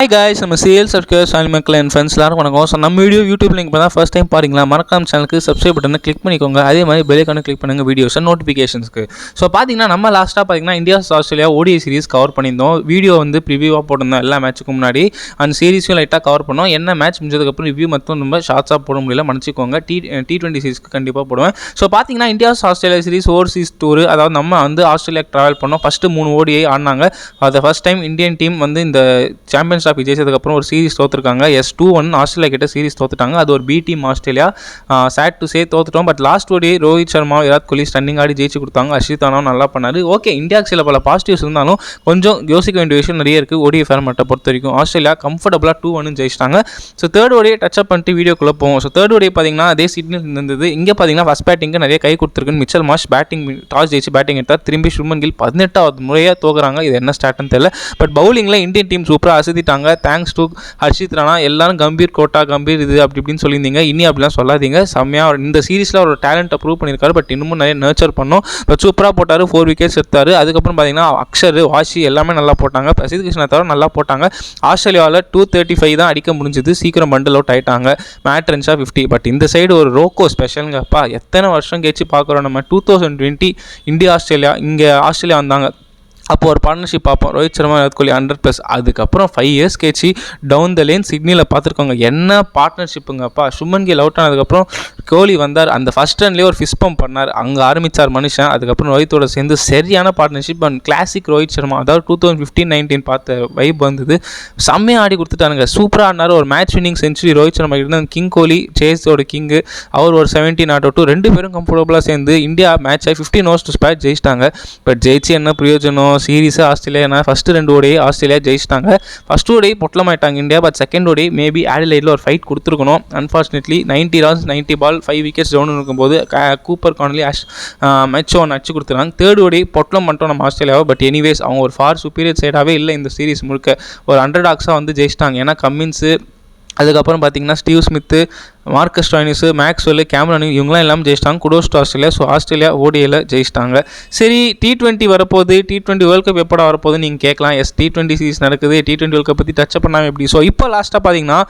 High guys நம்ம sales subscribers family மக்கள் என் ஃப்ரெண்ட்ஸ் எல்லாரும் வணக்கம். ஸோ நம்ம வீடியோ யூடியூப் லிங்க் தான் ஃபஸ்ட் டைம் பாருங்களா மறக்காம சேனலுக்கு சப்ஸ்கிரைப் பட்டனை கிளிக் பண்ணிக்கோங்க. அதே மாதிரி பெல்லைக்கான கிளிக் பண்ணுங்கள் வீடியோஸ் நோட்டிஃபிகேஷன்ஸ்க்கு ஸோ பார்த்தீங்கன்னா நம்ம லாஸ்ட்டாக பார்த்தீங்கன்னா India Australia ODI series cover பண்ணியிருந்தோம். வீடியோ வந்து ப்ரிவியூவாக போட்டிருந்தோம் எல்லா மேட்ச்சுக்கு முன்னாடி. அந்த சீரிஸும் லைட்டாக கவர் பண்ணோம். என்ன மேட்ச் முடிஞ்சதுக்கப்புறம் ரிவ்யூ மட்டும் ரொம்ப ஷார்ட்ஸாக போட முடியல. மன்னிச்சிக்கோங்க. டி டி eh, டுவெண்ட்டி சீரிஸ்க்கு கண்டிப்பாக போடுவேன். ஸோ பார்த்தீங்கன்னா India Australia series overseas tour அதாவது நம்ம வந்து ஆஸ்திரேலியா ட்ராவல் பண்ணோம். ஃபஸ்ட்டு மூணு ஓடிஐ ஆடினாங்க. அது ஃபஸ்ட் டைம் இந்தியன் டீம் வந்து இந்த சாம்பியன்ஸ் ட்ராஃபி ஜெயிச்சதுக்கப்புறம் ஒரு சீரிஸ் தோற்றுருக்காங்க எஸ் டூ ஒன் ஆஸ்திரேலியா கிட்ட சீரிஸ் தோத்துட்டாங்க. அது ஒரு B team Australia sad to say தோத்துட்டோம். But last ஒரு ரோஹித் சர்மா விராட் கோலி ஸ்டன்னிங் ஆடி ஜெயிச்சு கொடுத்தாங்க. அஷித் நல்லா பண்ணார். ஓகே இந்தியாவுக்கு சில பல பாசிட்டிவ்ஸ் இருந்தாலும் கொஞ்சம் யோசிக்க வேண்டிய விஷயம் நிறைய இருக்குது ஓடிய ஃபார்மேட்டை பொறுத்த வரைக்கும். ஆஸ்திரேலியா கம்ஃபர்டபுளாக டூ ஒன்னு ஜெயிச்சிட்டாங்க. ஸோ தேர்ட் ஓடியை டச் அப் பண்ணிட்டு வீடியோக்குள்ளே போவோம். ஸோ தேர்ட் ஓடியை பார்த்தீங்கன்னா அதே சிட்னில் இருந்தது. இங்கே பார்த்தீங்கன்னா ஃபஸ்ட் பேட்டிங்க்கு நிறைய கை கொடுத்துருக்குன்னு மிச்சல் மாஷ் பேட்டிங் டாஸ் ஜெயிச்சு பேட்டிங் எடுத்தார். திரும்பி சுமன் கில் பதினெட்டாவது முறையாக தோக்குறாங்க. இது என்ன ஸ்டார்ட்னு தெரியல. பட் பவுலிங்கில் இந்தியன் டீம் சூப்பராக அசதிட்டாங்க தேங்க்ஸ் டு ஹர்ஷித் ராணா. எல்லாரும் கம்பீர் கோட்டா கம்பீர் இது அப்படி இப்படின்னு சொல்லியிருந்தீங்க. இனி அப்படிலாம் சொல்லாதீங்க. செம்மையாக இந்த சீரீஸில் ஒரு டேலண்ட்டை ப்ரூவ் பண்ணியிருக்காரு. பட் இன்னமும் நிறைய நர்ச்சர் பண்ணோம். பட் சூப்பராக போட்டார். ஃபோர் விக்கெட்ஸ் எடுத்தார். அதுக்கப்புறம் பார்த்தீங்கன்னா அக்ஷர் வாஷி எல்லாமே நல்லா போட்டாங்க. பிரசித் கிருஷ்ணா தவிர நல்லா போட்டாங்க. ஆஸ்திரேலியாவில் டூ தேர்ட்டி ஃபைவ் தான் அடிக்க முடிஞ்சது. சீக்கிரம் பண்டில் அவுட் ஆயிட்டாங்க. மேட் ரன்ஸாக ஃபிஃப்டி பட் இந்த சைடு ஒரு ரோக்கோ ஸ்பெஷலுங்கப்பா எத்தனை வருஷம் கேச்சு பார்க்குறோம் நம்ம? Two thousand twenty India Australia இங்கே ஆஸ்திரேலியா வந்தாங்க. அப்போ ஒரு பார்ட்னர்ஷிப் பார்ப்போம். ரோஹித் சர்மா விராட் கோலி ஹண்ட்ரட் ப்ளஸ் அதுக்கப்புறம் five years catch down the lane சிட்னியில் பார்த்துருக்கோங்க என்ன பார்ட்னர்ஷிப்புங்கப்பா சுமன் கில் அவுட் ஆனதுக்கப்புறம் கோலி வந்தார். அந்த ஃபஸ்ட் ரன்லேயே ஒரு ஃபிஸ் பம்ப் பண்ணார். அங்கே ஆரம்பித்தார் மனுஷன். அதுக்கப்புறம் ரோஹித்தோட சேர்ந்து சரியான partnership and classic Rohit Sharma. அதாவது டூ தௌசண்ட் ஃபிஃப்டீன் நைன்டீன் பார்த்த வைப் வந்தது. செம்மையாக ஆடி கொடுத்துட்டானுங்க. சூப்பராக ஆடினார். ஒரு match winning century Rohit Sharma கிட்ட கிங் கோலி சேஸோட கிங்கு அவர் ஒரு செவன்டீன் ஆட் டூ ரெண்டு பேரும் கம்ஃபர்டபுளாக சேர்ந்து இந்தியா மேட்ச் ஆகி ஃபிஃப்டின் ஓவர்ஸ் டு ஸ்பேட் ஜெயிச்சிட்டாங்க. பட் ஜெயிச்சு என்ன பிரயோஜனம்? சீரிஸாக ஆஸ்திரேலியா ஃபஸ்ட்டு ரெண்டு ஓடி ஆஸ்திரேலியா ஜெயிச்சிட்டாங்க. First ODI பொட்டலமாயிட்டாங்க India but second ODI maybe ஆடிலைடில் ஒரு ஃபைட் கொடுத்துருக்கணும். Unfortunately ninety runs ninety ball five wickets down இருக்கும்போது கூப்பர் கான்லி ஆஷ் மேட்ச் ஒன்று அடிச்சு கொடுத்துருக்காங்க. தேர்ட் ஓடி பொட்டலம் பண்ணிட்டோம் நம்ம ஆஸ்திரேலியாவை பட் எனிவேஸ் அவங்க ஒரு ஃபார் சுப்பீரியர் சைடாகவே இல்லை இந்த சீரிஸ் முழுக்க. ஒரு ஹண்ட்ரட் ஆக்ஸாக வந்து ஜெயிச்சிட்டாங்க. ஏன்னா கம்மின்ஸு அதுக்கப்புறம் பார்த்தீங்கன்னா Steve Smith Marcus Stoinis Maxwell கேமரானு இவங்களாம் எல்லாம் ஜெயிச்சிட்டாங்க. Kudos to Australia. So Australia ஓடியில் ஜெயிச்சிட்டாங்க. சரி டி டுவெண்ட்டி வரப்போகுது. டி டுவெண்ட்டி வேர்ல்ட் கப் எப்படா வரப்போகுது நீங்கள் கேட்கலாம். எஸ் டி டுவெண்ட்டி சீரிஸ் நடக்குது. டி டுவெண்ட்டி வேர்ல்ட் கப் பற்றி டச் பண்ணாமல் எப்படி? ஸோ இப்போ லாஸ்ட்டாக பார்த்தீங்கன்னா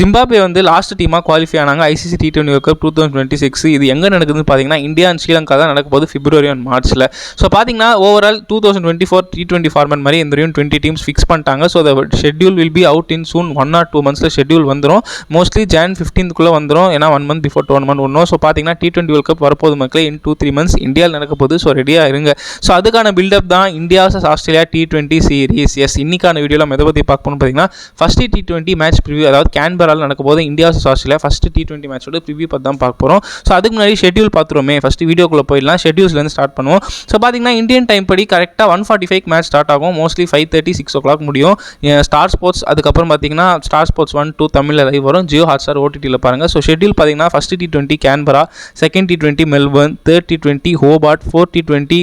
ஜிம்பாபே வந்து லாஸ்ட் டீமாக குவாலிஃபை ஆனாங்க. ICC T twenty World Cup two thousand twenty six இது எங்கே நடக்குதுன்னு பார்த்தீங்கன்னா இந்தியா அண்ட் ஸ்ரீலங்கா தான் நடக்க போகுது பிப்ரவரி அண்ட் மார்ச்சில் ஸோ பார்த்தீங்கன்னா overall two thousand twenty four T twenty format மாதிரி இந்த டுவெண்ட்டி டீம்ஸ் ஃபிக்ஸ் பண்ணிட்டாங்க. So the schedule will be out in soon one or two மந்த்ஸில் schedule வந்துடும் மோஸ்ட்லி ஜான் ஃபிஃப்டீன்த்துக்குள்ளே வந்துடும் ஏன்னா ஒன் மந்த் பிஃபோர் டோர்னமெண்ட் ஒன்றும் ஸோ பார்த்தீங்கன்னா டி டுவெண்ட்டி வேர்ல்ட் கப் வரப்போது மக்களே. இன் டூ த்ரீ மந்த்ஸ் இந்தியாவில் நடக்க போகுது. ஸோ ரெடியாக இருங்க. ஸோ அதுக்கான பில்டப் தான் India versus Australia T twenty series yes இன்னைக்கான வீடியோவில் எதை பற்றி பார்க்கணும்னு பார்த்தீங்கன்னா first T twenty match preview அதாவது கேன்பரால் நடக்க போது India versus Australia first T twenty மேட்சோட ப்ரிவியூ பார்த்து தான் பார்க்க போகிறோம் ஸோ அதுக்கு முன்னாடி ஷெட்யூல் பார்த்துருவோமே ஃபஸ்ட்டு வீடியோக்குள்ளே போயிடலாம். ஷெட்யூல்ஸ்லேருந்து ஸ்டார்ட் பண்ணுவோம். ஸோ பார்த்தீங்கன்னா இந்தியன் டைம் படி கரெக்டாக one forty five match start ஆகும். Mostly five thirty six o'clock முடியும் ஸ்டார் ஸ்போர்ட்ஸ் அதுக்கப்புறம் பார்த்தீங்கன்னா ஸ்டார் ஸ்போர்ட்ஸ் ஒன் டூ தமிழில் லைவ் வரும். ஜியோ ஹாட் ஸ்டார் ஓடிடியில் பாருங்கள் ஸோ ஷெட்யூல் பார்த்தீங்கன்னா first T twenty Canberra second T twenty Melbourne third T twenty Hobart fourth T twenty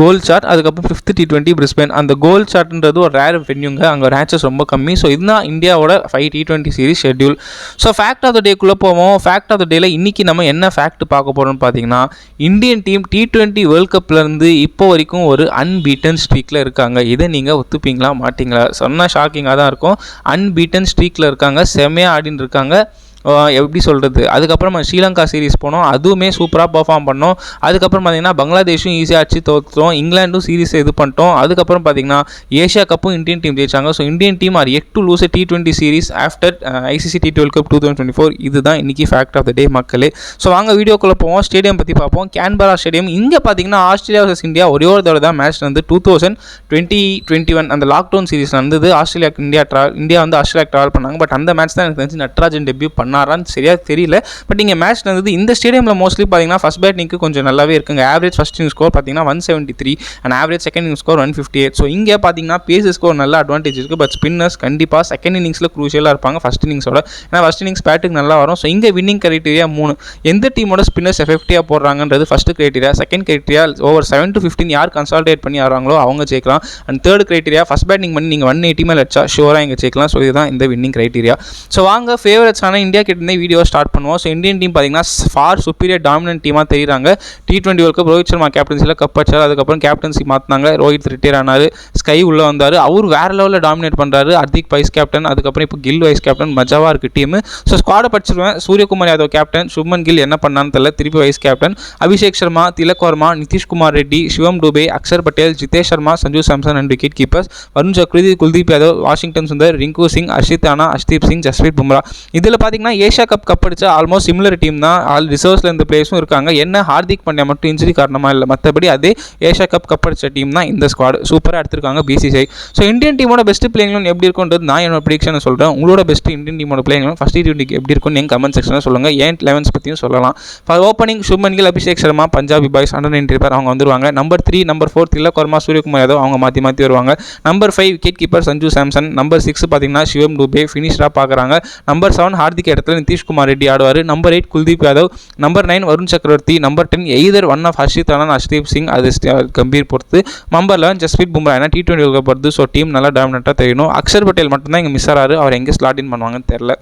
Gold chart அதுக்கப்புறம் fifth T twenty Brisbane அந்த Gold சார்ட்ன்றது ஒரு rare வென்யூங்க அங்கே ரேச்சஸ் ரொம்ப கம்மி. ஸோ இதுதான் இந்தியாவோட five T twenty series schedule so fact of the டேக்குள்ளே போவோம். Fact of த டேல இன்றைக்கி நம்ம என்ன ஃபேக்ட் பார்க்க போகிறோம்னு பார்த்தீங்கன்னா Indian team T twenty World கப்லேருந்து இப்போ வரைக்கும் ஒரு அன்பீட்டன் ஸ்ட்ரீக்கில் இருக்காங்க. இதை நீங்கள் ஒத்துப்பீங்களா மாட்டிங்களா? சொன்னால் ஷாக்கிங்காக தான் இருக்கும். அன்பீட்டன் ஸ்ட்ரீக்கில் இருக்காங்க. செம்மையாக ஆடின்னு இருக்காங்க. எப்படி சொல்கிறது அதுக்கப்புறம் ஸ்ரீலங்கா சீரிஸ் போனோம். அதுவுமே சூப்பராக பர்ஃபார்ம் பண்ணோம். அதுக்கப்புறம் பார்த்தீங்கன்னா பங்களாதேஷும் ஈஸியாக அடிச்சு தோற்றுறோம் இங்கிலாண்டும் சீரிஸ் இது பண்ணிட்டோம். அதுக்கப்புறம் பார்த்தீங்கன்னா ஏஷியா கப்பும் இந்தியன் டீம் ஜெயிச்சாங்க. So Indian team are yet to lose T twenty series after ICC T twelve cup two thousand twenty four இதுதான் இன்றைக்கி ஃபேக்ட் ஆஃப் த டே மக்களே. ஸோ வாங்க வீடியோக்குள்ளே போவோம். ஸ்டேடியம் பற்றி பார்ப்போம். கேன்பரா ஸ்டேடியம் இங்கே பார்த்தீங்கன்னா ஆஸ்திரேலியா வர்சஸ் இந்தியா ஒரே ஒரு தடவை தான் மேட்ச் வந்து two thousand twenty twenty one அந்த லாக்டவுன் சீரிஸ் நடந்தது. ஆஸ்திரேலியா இந்தியா ட்ராவல் இந்தியா வந்து ஆஸ்திரேலியா ட்ராவல் பண்ணாங்க. பட் அந்த மேட்ச் தான் எனக்கு தெரிஞ்சு நட்ராஜன் டெபியூ பண்ணாரான்னு சரியாக தெரியல. பட் இங்கே மேட்ச் நடந்தது இந்த ஸ்டேடியமில் மோஸ்ட்லி பார்த்தீங்கன்னா ஃபஸ்ட் பேட்டிங்க்கு கொஞ்சம் நல்லாவே இருக்குங்க. ஆவரேஜ் ஃபஸ்ட் இன்னிங் ஸ்கோர் பார்த்தீங்கன்னா one seventy three and average second inning score one fifty eight so இங்கே பார்த்தீங்கன்னா பேசஸ் ஸ்கோர் நல்ல அட்வான்டேஜ் இருக்குது பட் ஸ்பின்னர்ஸ் கண்டிப்பாக செகண்ட் இன்னிங்ஸில் க்ரூஷியலாக இருப்பாங்க ஃபஸ்ட் இன்னிங்ஸோட ஏன்னா ஃபஸ்ட் இன்னிங்ஸ் பேட்டுக்கு நல்லா வரும். ஸோ இங்கே வின்னிங் கிரைட்டீரியா மூணு. எந்த டீமோட ஸ்பின்னர்ஸ் எஃபெக்டிவாக போடுறாங்கன்றது first criteria second criteria over seven to fifteen யார் கன்சால்டேட் பண்ணி ஆடுறாங்களோ அவங்க ஜெயிக்கலாம். And third criteria first batting பண்ணி நீங்கள் ஒன் எயிட்டி மேலே அடிச்சா ஷோராக இங்கே ஜெயிக்கலாம். ஸோ இதுதான் இந்த வின்னிங் கிரைட்டீரியா ஸோ வாங்க ஃபேவரட்ஸான இந்தியா கிட்டேருந்தே வீடியோ ஸ்டார்ட் பண்ணுவோம். ஸோ இந்தியன் டீம் பார்த்தீங்கன்னா ஃபார் சுப்பீரியர் டாமினன்ட் டீமாக தெரியுறாங்க. T twenty world cup Rohit Sharma கேப்டன்சியில் cup அடிச்சார். அதுக்கப்புறம் கேப்டன்சி மாற்றினாங்க ரோஹித் ரிட்டையர் ஆனார். ஸ்கை உள்ளே வந்தார். அவர் வேறு லெவலில் டாமினேட் பண்ணுறாரு ஹர்திக் வைஸ் கேப்டன் அதுக்கப்புறம் இப்போ கில் வைஸ் கேப்டன் மஜாவாக இருக்குது டீம் ஸோ ஸ்குவாடை படிச்சிருவேன். சூரியகுமார் யாதவ் கேப்டன் சுப்மன் கில் என்ன பண்ணான்னு தெரியல. திருப்பி vice captain Abhishek Sharma Tilak Varma Nitish Kumar Reddy Shivam Dube Axar Patel Jitesh Sharma Sanju Samson and wicket keepers Varun Chakravarthy Kuldeep Yadav Washington Sundar Rinku Singh Harshit Rana Arshdeep Singh Jasprit Bumrah இதில் பார்த்தீங்கன்னா Asia cup cup அடிச்சா almost similar team தான். All ரிசர்வ்ஸில் இருந்த பிளேயர்ஸும் இருக்காங்க. என்ன ஹார்திக் பாண்டியா மட்டும் இன்ஜுரி காரணமாக இல்லை. மற்றபடி அதே ஏஷியா கப் கப் அடிச்ச டீம் தான் இந்த ஸ்குவாட் சூப்பராக எடுத்திருக்காங்க பிசிசிஐ ஸோ இந்தியன் டீமோட பெஸ்ட் பிளேயிங் எப்படி இருக்கும்ன்றது நான் என்னோட ப்ரிடிக்ஷனை சொல்கிறேன் உங்களோட பெஸ்ட் இந்தியன் டீமோட பிளேயிங் ஃபஸ்ட் டுவெண்ட்டிக்கு எப்படி இருக்கும்னு எங்கள் கமெண்ட் செக்ஷனில் சொல்லுங்கள் ஏன் லெவன்ஸ் பற்றியும் சொல்லலாம். For opening Shubman Gill Abhishek Sharma Punjabi boys under nineteen pair அவங்க வந்துருவாங்க. Number three number four Tilak Suryakumar Yadav அவங்க மாற்றி மாற்றி வருவாங்க. Number five wicket keeper Sanju Samson number six பார்த்தீங்கன்னா சிவம் டூபே ஃபினிஷராக பார்க்குறாங்க நம்பர் செவன் ஹார்திக் இடத்துல நிதிஷ்குமார் ரெட்டி ஆடுவார். Number eight Kuldeep Yadav. Number nine Varun Chakravarthy. Number ten either one of Harshit Rana Arshdeep Singh அது கம்பீர் பொறுத்து. நம்பர் லெவன் ஜஸ்பீத் பும்ரா ஏன்னா டி டுவெண்ட்டி பொறுத்து so team நல்லா டாமினட்டாக தெரியணும் அக்ஷர் பட்டேல் மட்டும்தான் இங்கே மிஸ் ஆறாரு. அவர் எங்கே ஸ்லாட் இன் பண்ணுவாங்கன்னு தெரில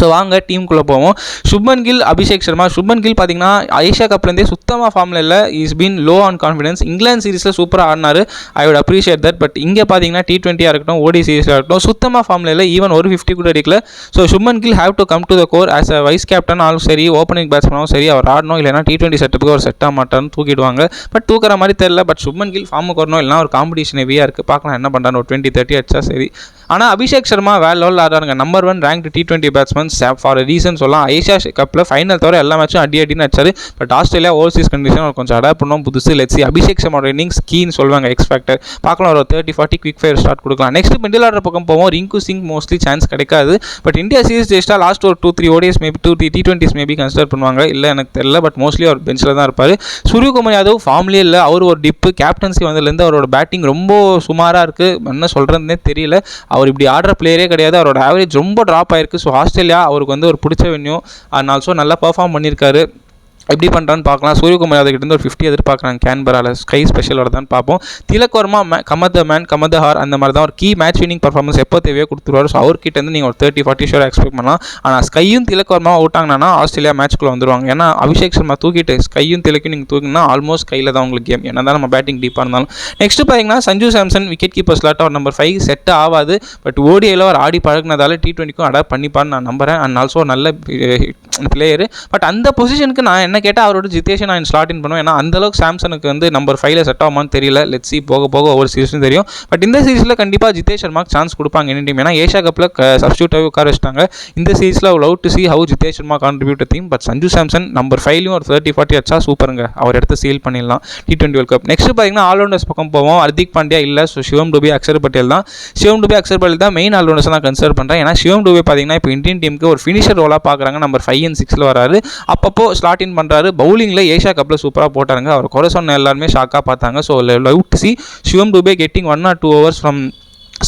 ஸோ வாங்க டீமுக்குள்ளே போவோம். சுப்மன் கில் அபிஷேக் சர்மா சுப்மன் கில் பார்த்தீங்கன்னா ஏஷியா கப்லேருந்தே சுத்தமாக ஃபார்மில் இல்லை. Is been low on confidence England சீரிஸில் சூப்பராக ஆடினாரு. I would appreciate that but இங்கே பார்த்தீங்கன்னா டி டுவெண்ட்டியாக இருக்கட்டும் ஓடி சீரிஸாக இருக்கட்டும் சுத்தமாக ஃபார்மில் இல்லை. ஈவன் ஒரு ஃபிஃப்டி கூட அடிக்கல. So Shubman Gill have to come to the core as a vice captain ஆலும் சரி ஓப்பனிங் பேட்ஸ்மேனும் சரி அவர் ஆடணும். இல்லைனா டி டுவெண்ட்டி செட்டப்புக்கு அவர் செட் ஆக மாட்டார்னு தூக்கிடுவாங்க. பட் தூக்குற மாதிரி தெரியல. பட் சுப்மன் கில் ஃபார்முக்கு வரணும். இல்லைனா ஒரு காம்படிஷன் ஹெவியாக இருக்குது பார்க்கலாம் என்ன பண்ணுறாரு ஒரு டுவெண்ட்டி தேர்ட்டி அடிச்சா சரி. ஆனால் அபிஷேக் சர்மா வேறு லெவலில் ஆடுறாங்க number one rank T twenty batsman for reason சொல்லலாம். ஏஷியா கப்பில் ஃபைனல் தவிர எல்லா மேட்சும் அடி அடின்னு அடிச்சாரு. பட் ஆஸ்திரேலியா ஓவர்சீஸ் கண்டிஷன் கொஞ்சம் அடாப்ட் பண்ணோம். புதுசு லெட்ஸி அபிஷேக் சர்மாவோட இன்னிங்ஸ் கீன்னு சொல்லுவாங்க எக்ஸ்பெக்டர் பார்க்கலாம் ஒரு thirty forty quick fire start கொடுக்கலாம். நெக்ஸ்ட் மிடில் ஆர்டர் பக்கம் போவோம். ரிங்கு சிங் மோஸ்ட்லி சான்ஸ் கிடைக்காது. பட் இந்தியா சீரிஸ் ஜெயிச்சா லாஸ்ட் ஒரு two three ODIs maybe two three T twenties maybe consider பண்ணுவாங்க. இல்லை எனக்கு தெரியல பட் மோஸ்ட்லி அவர் பெஞ்சில் தான் இருப்பார். சூரியகுமார் யாதவ் ஃபார்ம்லேயே இல்லை. அவர் ஒரு டிப்பு கேப்டன்சி வந்ததுலேருந்து அவரோட பேட்டிங் ரொம்ப சுமாராக இருக்குது என்ன சொல்கிறதுனே தெரியல. அவர் இப்படி ஆடுற பிளேயரே கிடையாது. அவரோட ஆவரேஜ் ரொம்ப ட்ராப் ஆயிருக்கு. ஸோ ஆஸ்திரேலியா அவருக்கு வந்து ஒரு பிடிச்ச வென்யூ அண்ட் ஆல்சோ நல்லா பெர்ஃபார்ம் பண்ணியிருக்காரு. எப்படி பண்ணுறான்னு பார்க்கலாம். சூரியகுமார் யாதவ் கிட்ட ஒரு ஃபிஃப்டி எதிர்பார்க்குறாங்க. கேன்பரால ஸ்கை ஸ்பெஷல் வரதான்னு பார்ப்போம். Tilak Varma may cometh man cometh hour அந்த மாதிரி தான் ஒரு கீ மேட்ச் வினிங் பர்ஃபார்மன்ஸ் எப்போ தேவையோ கொடுத்துருவாரு. ஸோ அவர்கிட்ட இருந்து நீங்கள் ஒரு தேர்ட்டி ஃபார்ட்டி ஷோர் எக்ஸ்பெக்ட் பண்ணலாம். ஆனால் ஸ்கையும் திலக் வர்மா ஆஸ்திரேலியா மேட்ச்க்குள்ள வந்துருவாங்க. ஏன்னா அபிஷேக் சர்மா தூக்கிட்டு ஸ்கையும் திலக்கும் நீங்கள் தூக்கினா ஆல்மோஸ்ட் கையில் தான் உங்களுக்கு கேம் என்ன தான் நம்ம பேட்டிங் டீப்பாக இருந்தாலும். நெக்ஸ்ட் பார்த்தீங்கன்னா சஞ்சு சாம்சன் விக்கெட் கீப்பர் ஸ்லாட்டாக ஒரு நம்பர் ஃபைவ் செட் ஆகாது. பட் ஓடியில் அவர் ஆடி பழகினதால டி ட்வெண்ட்டிக்கும் அடாப்ட் பண்ணிப்பான்னு நான் நம்புறேன். அண்ட் ஆல்சோ நல்ல eh, பிளேயர் பட் அந்த பொசிஷனுக்கு நான் என்ன கேட்டால் அவரோட ஜிதேஷை நான் ஸ்லாட் இன் பண்ணுவேன். ஏன்னா அந்தளவுக்கு சாம்சனுக்கு வந்து நம்பர் ஃபைவ்ல செட் ஆகுமான்னு தெரியல. லெட் சி போக போக ஒவ்வொரு சீரிஸும் தெரியும். பட் இந்த சீரிஸில் கண்டிப்பாக ஜிதேஷ் சர்மாக்கு சான்ஸ் கொடுப்பாங்க என்ன டீம் ஏன்னா ஏஷியா கப்பில் சப்ஸ்டியூட்டாகவே உட்கார வச்சிட்டாங்க. இந்த சீரிஸில் love to see how Jitesh Sharma contribute theme but Sanju Samson number ஃபைவ்லையும் ஒரு தேர்ட்டி ஃபார்ட்டி அடிச்சா சூப்பருங்க. அவர் எடுத்து சீல் பண்ணிடலாம். T twenty World Cup next பார்த்தீங்கன்னா ஆல்ரவுண்டர்ஸ் பக்கம் போவோம். ஹர்திக் பாண்டியா இல்லை. ஸோ சிவம் டுபே அக்ஷர் பட்டேல் தான். சிவம் டுபே அக்ஷர் பட்டேல் தான் மெயின் ஆல்ரவுண்டர்ஸ் நான் கன்சிடர் பண்ணுறேன் ஏன்னா சிவம் டுபே பார்த்தீங்கன்னா இப்போ இந்தியன் டீமுக்கு ஒரு ஃபினிஷர் ரோலாக பார்க்குறாங்க. நம்பர் ஃபைவ் அண்ட் சிக்ஸில் வராரு. அப்பப்போ ஸ்லாட் இன் பண்ணுறாரு பவுலிங்கில் ஏஷியா கப்பில் சூப்பராக போட்டாருங்க. அவர் குறை சொன்ன எல்லாருமே ஷாக்காக பார்த்தாங்க. So love to see Shivam Dube getting one or two overs from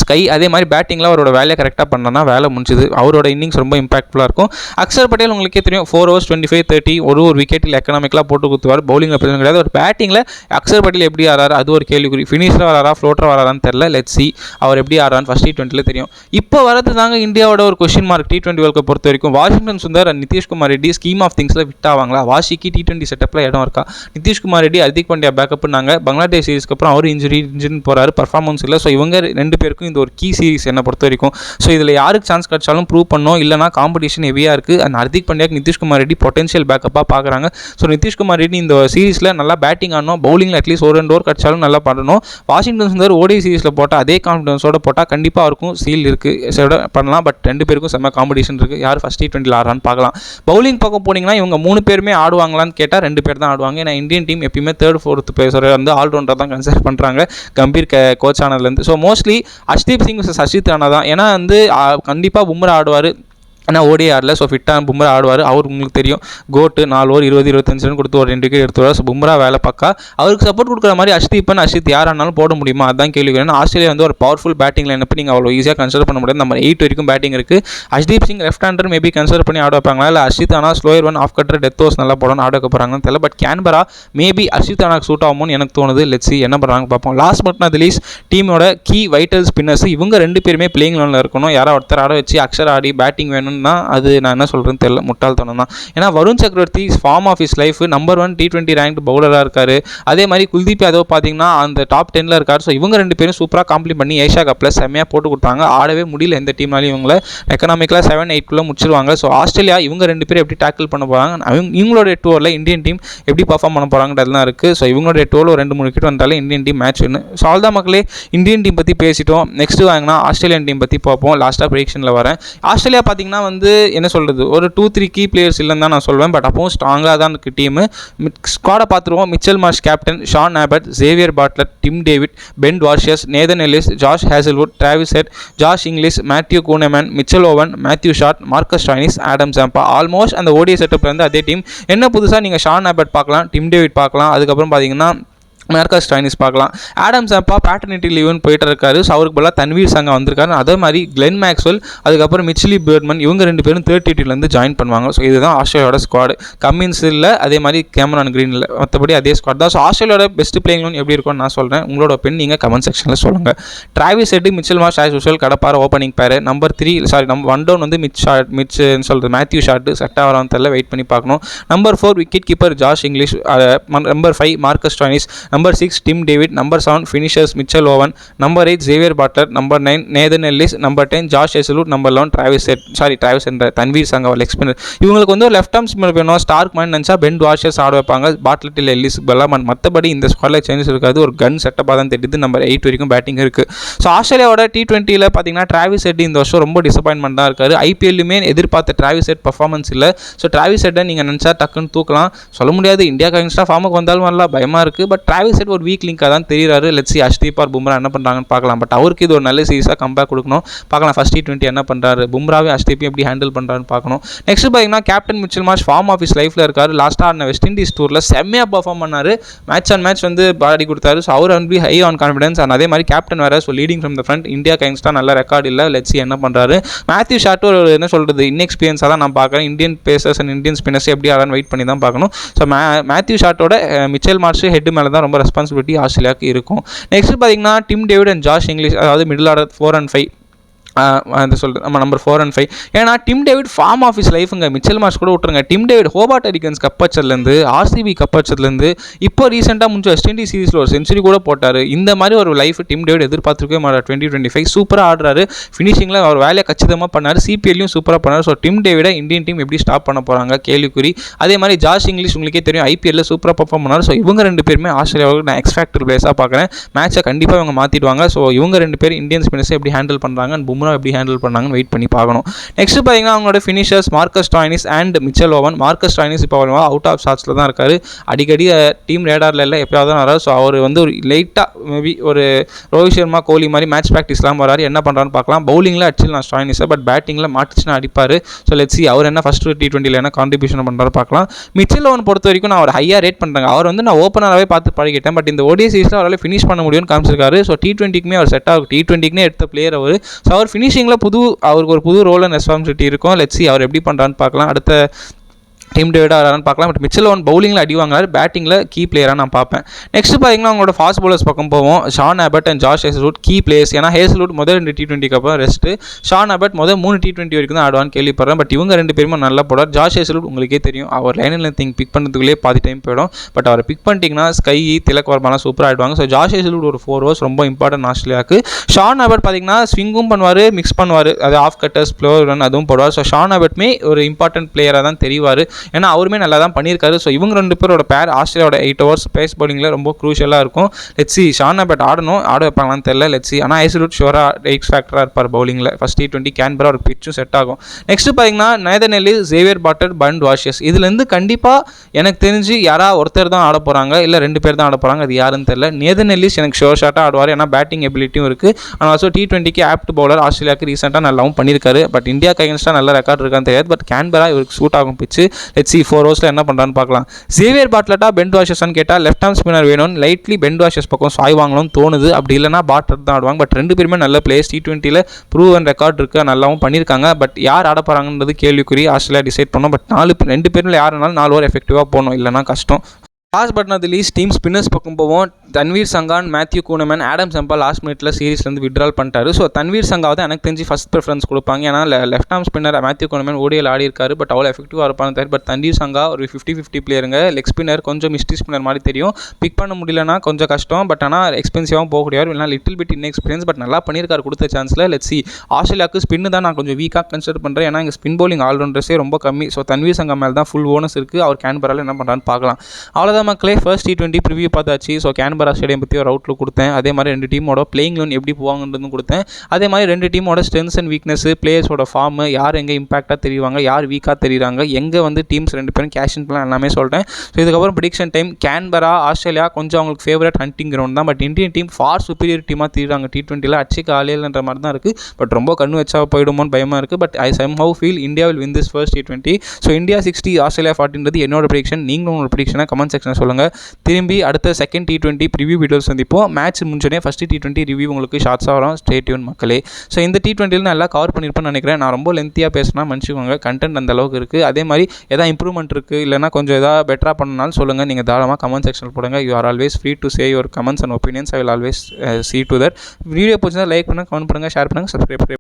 Sky அதே மாதிரி பேட்டிங்கில் அவரோட வேலையை கரெக்டாக பண்ணனா வேலை முடிஞ்சுது. அவரோட இன்னிங்ஸ் ரொம்ப இம்பாக்ட்ஃபுல்லாக இருக்கும். அக்ஷர் பட்டேல் உங்களுக்கே தெரியும் four overs twenty five thirty ஒரு ஒரு விக்கெட்டில் எக்கனாமிக்கலாக போட்டு குத்துவார். பவுலிங்கில் பிரச்சனை கிடையாது. ஒரு பேட்டிங்கில் அக்ஷர் பட்டேல் எப்படி ஆறாரு அது ஒரு கேள்விக்குறி. ஃபினிஷர் வராரா ஃப்ளோட்டர் வராரான்னு தெரில லெட் சி அவர் எப்படி ஆறான்னு ஃபஸ்ட் டி டுவெண்ட்டியில் தெரியும். இப்போ வரது தாங்க இந்தியாவோட ஒரு question mark T twenty World Cup பொறுத்த வரைக்கும். Washington Sundar and Nitish Kumar Reddy scheme of திங்ஸில் விட்டாவாங்களா வாஷிக்கு டி டுவெண்ட்டி செட்டப்பில் இடம் இருக்கா? நிதிஷ்குமார் ரெட்டி ஹர்திக் பாண்டியா பேக்கப்னாங்க பங்களாதேஷ் சீரிஸ்க்கு அப்புறம் அவர் இன்ஜுரி இன்ஜுரின்னு போகிறாரு பர்ஃபார்மன்ஸ் இல்லை. ஸோ இவங்க ரெண்டு பேருக்கும் இந்த ஒரு கீ சீரிஸ் என்னை பொறுத்த வரைக்கும். ஸோ இதில் யாருக்கு சான்ஸ் கிடைச்சாலும் ப்ரூவ் பண்ணோம் இல்லைனா காம்படிஷன் ஹெவியாக இருக்குது அண்ட் ஹர்திக் பாண்டியாக்கு நிதிஷ்குமார் ரெட்டி பொட்டன்ஷியல் பேக்கப்பாக பார்க்குறாங்க ஸோ நிதிஷ்குமார் ரெட்டி இந்த சீரிஸில் நல்லா பேட்டிங் ஆடணும். பவுலிங்கில் அட்லீஸ்ட் ஒரு ரெண்டு ஓவர் கிடைச்சாலும் நல்லா பண்ணணும் வாஷிங்டன் சுந்தர் ஓடி சீரிஸில் போட்டால் அதே கான்ஃபிடன்ஸோட போட்டால் கண்டிப்பாக இருக்கும் சீல் இருக்குது பண்ணலாம். பட் ரெண்டு பேருக்கும் செம்ம காம்படிஷன் இருக்குது யார் ஃபஸ்ட் டி டுவெண்ட்டியில் ஆடுறான்னு பார்க்கலாம் பவுலிங் பக்கம் போனீங்கன்னா இவங்க மூணு பேருமே ஆடுவாங்களான்னு கேட்டால் ரெண்டு பேர் தான் ஆடுவாங்க. ஏன்னா இந்தியன் டீம் எப்பயுமே தேர்ட் ஃபோர்த் பேசுகிற வந்து ஆல்ரவுண்டர் தான் கன்சிடர் பண்ணுறாங்க Gambhir coach ஆனதுலேருந்து so mostly Arshdeep Singh vs Harshit Rana தான். ஏன்னா வந்து கண்டிப்பாக பும்ரா ஆடுவார். ஏன்னா ஓடி ஆடல ஸோ ஃபிட்டாக பும்ரா ஆடுவார். அவர் உங்களுக்கு தெரியும். கோட்டு நாலு ஓவர் இருபது இருபத்தஞ்சு ரன் கொடுத்து ஒரு ரெண்டு விக்கெட் எடுத்துவார் ஸோ பும்ரா வேலை பக்கா அவருக்கு சப்போர்ட் கொடுக்குற மாதிரி அஷ்தீப்பன் அஷித் யாரானாலும் போட முடியுமா? அதான் கேள்வி. ஏன்னா ஆஸ்திரேலியா வந்து ஒரு பவர்ஃபுல் பேட்டிங் லைன் நீங்கள் அவ்வளோ ஈஸியாக கன்சிடர் பண்ண முடியாது. நம்ம எயிட் வரைக்கும் பேட்டிங் இருக்குது Arshdeep Singh left hander maybe consider பண்ணி ஆட வைப்பாங்களா? இல்லை அஷித் ஆனால் slower one off cutter death overs நல்லா போடணும் ஆட வைக்க போகிறாங்கன்னு தெரியல. பட் கேன்பரா மேபி அஷித் அனாக்கு சூட் ஆகும்னு எனக்கு தோணுது. லெட்ஸி என்ன பண்ணுறாங்க பார்ப்போம். லாஸ்ட் பட் நாட் லீஸ் டீமோட கீ வைட்டல் ஸ்பின்னர்ஸ் இவங்க ரெண்டு பேருமே பிளேயிங் லோனில் இருக்கணும். யாரோ ஒருத்தர் ஆட வச்சு அக்ஷர் ஆடி பேட்டிங் வேணும்னு தான் அது நான் என்ன சொல்கிறேன்னு தெரியல முட்டாள்தனம் தான் ஏன்னா Varun Chakravarthy form of his life number one T twenty rank பவுலராக இருக்கார். அதே மாதிரி குல்தீப் யாதவ் பார்த்தீங்கன்னா அந்த டாப் டென்னில் இருக்கார். ஸோ இவங்க ரெண்டு பேரும் சூப்பராக காம்ப்ளீட் பண்ணி ஏஷியா கப்பில் செம்மையாக போட்டு கொடுத்தாங்க. ஆடவே முடியல எந்த டீம்னாலும் இவங்கள. எக்கனாமிக்கலாக செவன் எயிட்குள்ளே முடிச்சிருவாங்க. ஸோ ஆஸ்திரேலியா இவங்க ரெண்டு பேரும் எப்படி டேக்கிள் பண்ண போகிறாங்க அவங்க இவங்களோட டூரில் இந்தியன் டீம் எப்படி பர்ஃபார்ம் பண்ண போகிறாங்கன்றதுலாம் இருக்குது ஸோ இவங்களோட டூரில் ஒரு ரெண்டு மூணு விக்கெட் வந்தாலே இந்தியன் டீம் மேட்ச் ஒன்று ஸோ அவ்வளோதான் மக்களே. இந்தியன் டீம் பற்றி பேசிட்டோம். நெக்ஸ்ட் வாங்கினா ஆஸ்திரேலியன் டீம் பற்றி பார்ப்போம். லாஸ்ட்டாக ப்ரிடிக்ஷனில் வரேன். ஆஸ்திரேலியா பார்த்தீங்கன்னா வந்து என்ன சொல்கிறது ஒரு டூ த்ரீ கீ பிளேயர்ஸ் இல்லைன்னு தான் நான் சொல்வேன். பட் அப்பவும் ஸ்ட்ராங்காக தான் இருக்குது டீமு ஸ்குவாடை பார்த்துருவோம். Mitchell Marsh captain Sean Abbott Xavier Bartlett Tim David Ben Dwarshuis Nathan Ellis Josh Hazlewood Travis Head Josh Inglis Matthew Kuhnemann Mitchell Owen Matthew Short Marcus Stoinis Adam Zampa almost அந்த ODI செட்டப்பில் வந்து அதே team என்ன புதுசாக நீங்கள் Shawn ஆபர்ட் பார்க்கலாம் Tim David பார்க்கலாம். அதுக்கப்புறம் பார்த்தீங்கன்னா மேர்கஸ் ஸ்டாயினிஸ் பார்க்கலாம். ஆடம் சாப்பா பேட்டர்னிட்டி லீவ்னு போயிட்டு இருக்காரு ஸோ அவருக்கு பதிலாக தன்வீர் சங்கா வந்திருக்காரு. அதே மாதிரி கிளென் மேக்ஸ்வெல் அதுக்கப்புறம் மிச்சிலி பேர்ட்மன் இவங்க ரெண்டு பேரும் தேர்ட் டிடிலேருந்து ஜாயின் பண்ணுவாங்க. ஸோ இதுதான் ஆஸ்திரேலியாவோட ஸ்குவாடு கம்மின்ஸ் இல்லை அதே மாதிரி கேமரான் கிரீனில் இல்லை மற்றபடி அதே ஸ்குவாட் தான். ஸோ ஆஸ்திரேலியாவோட பெஸ்ட் பிளேயிங் எப்படி இருக்கும்னு நான் சொல்கிறேன் உங்களோட பெண் நீங்கள் கமெண்ட் செக்ஷனில் சொல்லுங்கள் Travis Head Mitchell Marsh as usual கடப்பார opening pair number three sorry நம்ம ஒன் டவுன் வந்து மிச் ஷாட் மிச்னு சொல்கிறது மேத்யூ ஷாட் செட் ஆகிறான்னு தெரியல. வெயிட் பண்ணி பார்க்கணும். Number four wicket keeper Josh Inglis number five Marcus Stoinis number six Tim David number seven finishers Mitchell Owen number eight Xavier Bartlett number nine Nathan Ellis number ten Josh Hazlewood number eleven Travis Head sorry Travis என்ற தன்வீர் சங்கவால் எக்ஸ்பினர் இவங்களுக்கு வந்து ஒரு left arm spinner வேணும். Stark man நினச்சா Ben Dwarshuis ஆட வைப்பாங்க. பாட்லட்டில் Ellis பல்லாமன் மற்றபடி இந்த ஸ்குவாடில் சேஞ்சஸ் இருக்காது. ஒரு கன் செட்டப்பாக தான் தெரியுது. நம்பர் எயிட் வரைக்கும் பேட்டிங் இருக்குது ஸோ ஆஸ்திரேலியாவோட டி டுவெண்ட்டியில் பார்த்தீங்கன்னா டிராவிஸ் செட் இந்த வருஷம் ரொம்ப டிசப்பாயின்மெண்ட் தான் இருக்காரு. ஐபிஎல்லுமே எதிர்பார்த்த டிராவிஸ் செட் பர்ஃபார்மன்ஸ் இல்லை. ஸோ டிராவிஸ் செட்டை நீங்கள் நினச்சா டக்குன்னு தூக்கலாம். சொல்ல முடியாது. இந்தியா கங்ஸ்டாக ஃபார்முக்கு வந்தாலும் நல்லா பயமாக இருக்குது பட் டிராவிஸ் செட் ஒரு வீக் லிங்காக தான் தெரியுறாரு. Let's see Arshdeep or Bumrah என்ன பண்ணுறாங்கன்னு பார்க்கலாம். பட் அவருக்கு இது ஒரு நல்ல சீரிஸாக கம்பேக் கொடுக்கணும். பார்க்கலாம் ஃபஸ்ட் டி டுவெண்ட்டி என்ன பண்ணுறாரு பும்ராவே அஷ்தீப்பையும் எப்படி ஹேண்டில் பண்ணுறாருன்னு பார்க்கணும். நெக்ஸ்ட் பார்த்தீங்கன்னா captain Mitchell Marsh form of his லைஃப்பில் இருக்கார். லாஸ்ட்டாக ஆடின வெஸ்ட் இண்டீஸ் டூரில் செம்மையாக பர்ஃபார்ம் பண்ணார். மேட்ச் ஆன் மேட்ச் வந்து பாடி கொடுத்தாரு. ஸோ அவர் வந்து ஹை ஆன் கான்ஃபிடன்ஸ் அண்ட் அதே மாதிரி கேப்டன் வேறு so leading from the front India கைங்ஸ்டாக நல்ல ரெக்கார்டு இல்லை. லெட்ஸ் சி என்ன பண்ணுறாரு மேத்யூ ஷாட்டு ஒரு என்ன சொல்கிறது இன்எக்ஸ்பீரியன்ஸாக தான் நான் பார்க்குறேன். Indian pacers and Indian spinners எப்படி ஆடான்னு வெயிட் பண்ணி தான் பார்க்கணும். ஸோ மே மேத்யூ ஷாட்டோட மிச்சல் மார்ஷ் ஹெட் மேலே தான் ரொம்ப ரெஸ்பான்சிபிலிட்டி ஆஸ்திரேலியாவுக்கு இருக்கும். நெக்ஸ்ட் பார்த்தீங்கன்னா Tim David and Josh Inglis அதாவது middle order four and five அந்த சொல்கிறது நம்ம நம்பர் ஃபோர் அண்ட் ஃபைவ் ஏன்னா Tim David form of his லைஃபுங்க Mitchell Marsh கூட விட்டுருங்க. டிம் டேவிட் ஹோபார்ட் அடிகன்ஸ் கப்பச்சர்லேருந்து ஆர்சிபி கப்பச்சர்லேருந்து இப்போ ரீசெண்டாக முடிஞ்ச வெஸ்ட் இண்டீஸ் சீரிஸில் ஒரு செஞ்சுரி கூட போட்டார். இந்த மாதிரி ஒரு லைஃப் டிம் டேவிட் எதிர்பார்த்துருக்கவே மாட்டார். டுவெண்ட்டி டுவெண்ட்டி ஃபைவ் சூப்பராக ஆடுறாரு. ஃபினிஷிங்கில் அவர் வேலையை கச்சிதமாக பண்ணார். சிபிஎல்லையும் சூப்பராக பண்ணார். ஸோ டிம் டேவிட இந்தியன் டீம் எப்படி ஸ்டாப் பண்ண போகிறாங்க கேள்விக்குறி. அதே மாதிரி ஜார்ஜ் இங்கிலீஷ் உங்களுக்கே தெரியும். ஐபிஎல்ல சூப்பராக பர்ஃபார்ம் பண்ணார். ஸோ இவங்க ரெண்டு பேருமே ஆஸ்திரேலியாவுக்கு நான் எக்ஸ்பேக்டர் பிளேஸாக பார்க்குறேன். மேட்சை கண்டிப்பாக இவங்க மாற்றிடுவாங்க ஸோ இவங்க ரெண்டு பேர் இந்தியன் ஸ்பின்னர்ஸை எப்படி ஹேண்டில் பண்ணுறாங்க அண்ட் பும்ரா எப்படி ஹேண்டில் பண்ணாங்கன்னு வெயிட் பண்ணி பார்க்கணும். நெக்ஸ்ட் பார்த்தீங்கன்னா அவங்களோட finishers Marcus Stoinis and Mitchell Owen Marcus Stoinis இப்போ அவர் அவுட் ஆஃப் ஷாட்ஸில் தான் இருக்கார். அடிக்கடி டீம் ரேடாரில் இல்லை எப்பயாவது தான் வராரு. ஸோ அவர் வந்து ஒரு லைட்டாக மேபி ஒரு ரோஹித் சர்மா கோலி மாதிரி மேட்ச் ப்ராக்டிஸ்லாம் வராரு. என்ன பண்ணுறான்னு பார்க்கலாம். பவுலிங்கில் அடிச்சிடலாம் ஸ்டாயினிஸை பட் பேட்டிங்கில் மாட்டுச்சுன்னா அடிப்பார். ஸோ லெட்ஸி அவர் என்ன ஃபஸ்ட்டு டி டுவெண்ட்டியில் என்ன கான்ட்ரிபியூஷன் பண்ணுறாரு பார்க்கலாம். மிச்சல் ஓவன் பொறுத்த வரைக்கும் நான் அவர் ஹையாக ரேட் பண்ணுறேன் அவர் வந்து நான் ஓப்பனராகவே பார்த்து பழகிட்டேன். பட் இந்த ஓடிஐ சீஸில் அவரால் ஃபினிஷ் பண்ண முடியும்னு காமிச்சிருக்காரு. ஸோ டி டுவெண்ட்டிக்குமே அவர் செட் ஆகும் டி டுவெண்ட்டிக்குனே எடுத்த பிளேயர் அவர். ஸோ அவர் ஃபினிஷிங்கில் புது அவருக்கு ஒரு புது ரோல் அண்ட் ரெஸ்பான்சிபிலிட்டி இருக்கும். லெட்ஸி அவர் எப்படி பண்ணுறான்னு பார்க்கலாம். அடுத்த டீம் டேவிடாக வரான்னு பார்க்கலாம். பட் மிச்சல் ஒன் பவுலிங்கில் அடி வாங்கினார் பேட்டிங்கில் கீ பிளேயராக நான் பார்ப்பேன். நெக்ஸ்ட் பார்த்தீங்கன்னா அவங்களோட ஃபாஸ்ட் பவுலர்ஸ் பக்கம் போவோம். ஷான் அபட் அண்ட் ஜார்ஜ் ஹேசல்வுட் கீ பிளேயர்ஸ் ஏன்னா ஹேசல்வுட் முதல் ரெண்டு டி டுவெண்ட்டிக்கு அப்புறம் ரெஸ்ட்டு ஷான் அபட் முதல் மூணு டி டுவெண்ட்டி வரைக்கும் தான் ஆடுவான்னு கேள்விப்படுறேன். பட் இவங்க ரெண்டு பேருமே நல்லா போடுவார். ஜார்ஜ் ஹேசல்வுட் உங்களுக்கே தெரியும். அவர் லைனில் திங் பிக் பண்ணுறதுக்குள்ளே பாதி டைம் போயிடும். பட் அவரை பிக் பண்ணிட்டீங்கன்னா ஸ்கை திலக் வர்மாலாம் சூப்பராக ஆடுவாங்க ஸோ ஜார்ஜ் ஹேசல்வுட் ஒரு ஃபோர் ஓவர்ஸ் ரொம்ப இம்பார்ட்டன்ட் ஆஸ்திரேலியாவுக்கு ஷான் அபட் பார்த்தீங்கன்னா ஸ்விங்கும் பண்ணுவார் மிக்ஸ் பண்ணுவார். அது ஆஃப் கட்டர்ஸ் ப்ளோ ரன் அதுவும் போடுவார். ஸோ ஷான் அபட்மே ஒரு இம்பார்ட்டன்ட் பிளேயராக தான் தெரிவார். ஏன்னா அவருமே நல்லா தான் பண்ணியிருக்காரு. ஸோ இவங்க ரெண்டு பேரோட பேர் ஆஸ்திரேலியாவோட எயிட் ஓவர்ஸ் பேஸ் பவுலிங்கில் ரொம்ப க்ரூஷியலாக இருக்கும். லெட்ஸி ஷான் பட் ஆடணும் ஆட வைப்பாங்களான்னு தெரியல. லெட்ஸி ஆனால் ஐசலூட் ஷோராக எயிட் ஃபேக்டராக இருப்பார் பவுலிங்கில் ஃபஸ்ட் டி டுவெண்ட்டி கேன்பரா ஒரு பிச்சும் செட் ஆகும். நெக்ஸ்ட் பார்த்தீங்கன்னா Nathan Ellis Xavier Bartlett Ben வாஷியஸ் இதுலேருந்து கண்டிப்பாக எனக்கு தெரிஞ்சு யாரா ஒருத்தர் தான் ஆட போகிறாங்க இல்லை ரெண்டு பேர் தான் ஆட போகிறாங்க அது யாருன்னு தெரியல. நேதநெல்லிஸ் எனக்கு ஷோர் ஷாட்டாக ஆடுவார். ஏன்னா பேட்டிங் எபிலிட்டியும் இருக்குது ஆனால் ஆல்சோ டி டுவெண்ட்டிக்கு ஆப்ட் பவுலர் ஆஸ்திரேலியாவுக்கு ரீசெண்டாக நல்லாவும் பண்ணியிருக்காரு. பட் இந்தியா கைகன்ஸ்டாக நல்ல ரெக்கார்ட் இருக்கான்னு தெரியாது. பட் கேன்பரா இவருக்கு சூட் ஆகும் பிச்சு லெட் சி ஃபோர் ஓவர்ஸில் என்ன பண்ணுறான்னு பார்க்கலாம். சேவியர் பாட்லட்டா பெண்ட் வாஷஸ்ன்னு கேட்டால் லெஃப்ட் ஹேண்ட் ஸ்பின்னர் வேணும்னு லைட்லி பெண்ட் வாஷஸ் பக்கம் சாய் வாங்கணும்னு தோணுது. அப்படி இல்லைனா பாட்டர் தான் ஆடுவாங்க. பட் ரெண்டு பேருமே நல்ல பிளேயர்ஸ் டி டுவெண்ட்டியில் ப்ரூவ் அண்ட் ரெக்கார்ட் இருக்குது நல்லாவும் பண்ணியிருக்காங்க. பட் யார் ஆட போகிறாங்கன்றது கேள்விக்குறி. ஆஸ்திரேலியா டிசைட் பண்ணோம். பட் நாலு ரெண்டு பேரில் யாருனாலும் நாலு ஓவர் எஃபெக்டிவாக போகணும். இல்லைனா கஷ்டம். Last but not least team spinners பக்கம் போவோம். Tanveer Sangha Matthew Kuhnemann Adam Zampa last மினிட்ல சீரிஸ்லேருந்து விட்ரால் பண்ணிட்டாரு. ஸோ தன்வீர் சங்கா தான் எனக்கு தெரிஞ்சு ஃபஸ்ட் ப்ரிஃபரன்ஸ் கொடுப்பாங்க. ஏன்னா left arm spinner Matthew Kuhnemann ஓடியில் ஆடி இருக்காரு. பட் அவ்வளோ எஃபெக்டிவாக இருப்பாங்க தெரியும் பட் தன்வீர் சங்கா ஒரு ஃபிஃப்டி ஃபிஃப்டி பிளேயருங்க லெக் ஸ்பின்னர் கொஞ்சம் மிஸ்டி ஸ்பின்னர் மாதிரி தெரியும். பிக் பண்ண முடியலனா கொஞ்சம் கஷ்டம். பட் ஆனால் எக்ஸ்பென்சிவாகவும் போகக்கூடியவர் இல்லைனா லிட்டில் பிட் இன்எக்ஸ்பீரியன்ஸ் பட் நல்லா பண்ணியிருக்காரு கொடுத்த சான்ஸில் லெட் சி ஆஸ்திரேலியாவுக்கு ஸ்பின்னு தான் நான் கொஞ்சம் வீக்காக கன்சிடர் பண்ணுறேன் ஏன்னா இங்கே ஸ்பின் பவுலிங் ஆல்ரவுண்டர்ஸே ரொம்ப கம்மி. ஸோ தன்வீர் சங்கா மேலே தான் ஃபுல் ஓனஸ் இருக்குது அவர் கேன்பரால் என்ன பண்ணுறான்னு பார்க்கலாம். அவ்வளோதான் மக்களே ஃபர்ஸ்ட் டி டுவெண்ட்டி ப்ரிவியூ பார்த்தாச்சு. ஸோ கேன்பரா ஸ்டேடியம் பற்றி ஒரு அவுட்லுக் கொடுத்தேன். அதே மாதிரி ரெண்டு டீமோட பிளேயிங் லோன் எப்படி போவாங்கன்றதும் கொடுத்தேன். அதே மாதிரி ரெண்டு டீமோட ஸ்ட்ரென்த்ஸ் அண்ட் வீக்னஸ் பிளேயர்ஸோட ஃபார்மு யார் எங்கே இம்பாக்டாக தெரிவாங்க யார் வீக்காக தெரியுறாங்க எங்கே வந்து டீம்ஸ் ரெண்டு பேரும் கேஷ் இன் பிளான் எல்லாமே சொல்கிறேன் ஸோ இதுக்கப்புறம் ப்ரிடிக்ஷன் டைம் கேன்பரா ஆஸ்திரேலியா கொஞ்சம் அவங்களுக்கு ஃபேவரட் ஹண்டிங் கிரவுண்ட் தான். But Indian team far superior டீமாக தெரியுறாங்க டி டுவெண்ட்டியில் அடிச்சிக்க ஆலையில்ன்ற மாதிரி தான் இருக்குது பட் ரொம்ப கண்ணு வச்சா போயிடுமோன்னு பயமாக இருக்குது but I some how feel India will win this first T twenty so India sixty Australia ஃபார்ட்டின்றது என்னோட ப்ரிடிக்ஷன் நீங்களும் உங்களோட ப்ரிடிக்ஷனை கமெண்ட் இருந்துச்சுன்னா சொல்லுங்கள் திரும்பி அடுத்த second T twenty preview videos சந்திப்போம். மேட்ச் முடிஞ்சோடனே ஃபஸ்ட்டு டி டுவெண்ட்டி ரிவ்யூ உங்களுக்கு ஷார்ட்ஸாக வரும். ஸ்டேட்யூன் மக்களே. ஸோ இந்த டி டுவெண்ட்டியில் நல்லா கவர் பண்ணியிருப்பேன்னு நினைக்கிறேன். நான் ரொம்ப லென்த்தியாக பேசினா மன்னிச்சுக்கோங்க. கண்டென்ட் அந்த அளவுக்கு இருக்குது அதே மாதிரி எதாவது இம்ப்ரூவ்மெண்ட் இருக்குது இல்லைனா கொஞ்சம் எதாவது பெட்டராக பண்ணனாலும் சொல்லுங்கள் நீங்கள் தாராளமாக கமெண்ட் செக்ஷனில் போடுங்க. You are always free to say your comments and opinions I will always see to that video பிடிச்சா லைக் பண்ணுங்கள் கமெண்ட் பண்ணுங்கள் ஷேர் பண்ணுங்கள் சப்ஸ்கிரைப்